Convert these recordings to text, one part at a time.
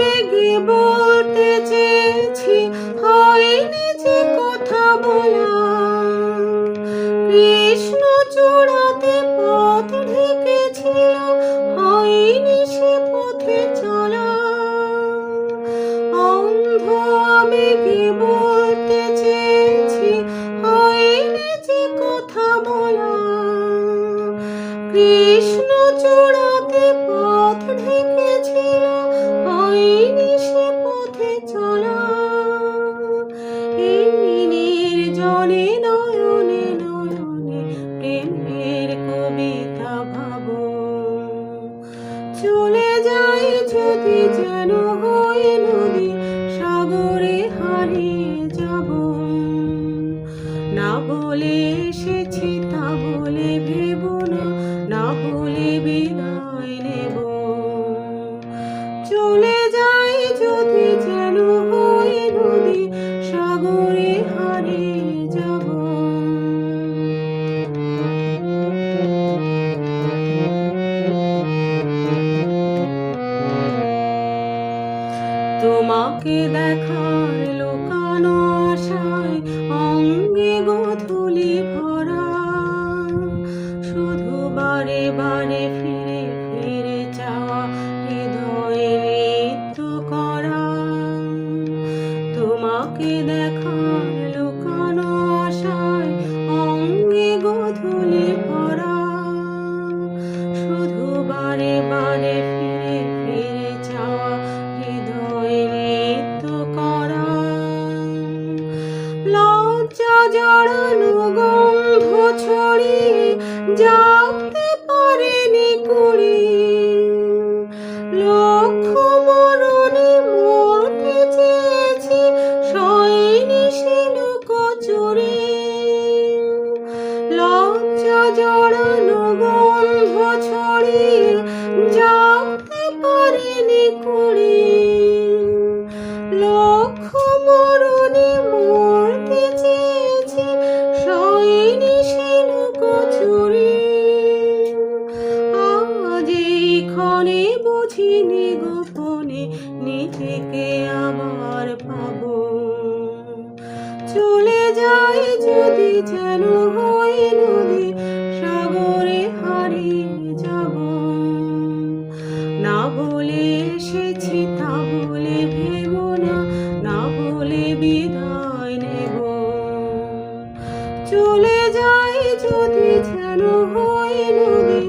আবেগে বলতে চেয়েছি হয়নি যে কথা বলা কৃষ্ণ চূড়াতে পথ ঢেকেছিল, হয়নি সে পথে চলা। অন্ধ আবেগে বলতে চেয়েছি, হয়নি যে কথা বলা কৃষ্ণ চূড়াতে পথ ঢেকেছিল যাই যদি যেন নদী সাগরে হারিয়ে যাব। না বলে তোমাকে দেখার লোকানো আশায় অঙ্গে গোধুলি ভরা। শুধু বারে বারে ফিরে ফিরে চাওয়া হৃদয়ে নৃত্য করা। তোমাকে দেখার জড়ানো গন্ধ ছড়িয়ে জানতে পারেনি কুড়ি। লক্ষ মরণে মরতে চেয়েছি, সয়নি সিলুক চুরি লজ্জা জড়ানো গন্ধ ছড়িয়ে জানতে পারেনি কুড়ি। বুঝিনি গোপনে নিজেকে আবার পাবো। চলে যাই যদি যেন হই নদী সাগরে হারিয়ে যাব। না বলে এসেছি, তা বলে ভেব না না বলে বিদায় নেব। চলে যাই যদি যেন হই নদী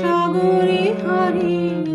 সাগরে হারিয়ে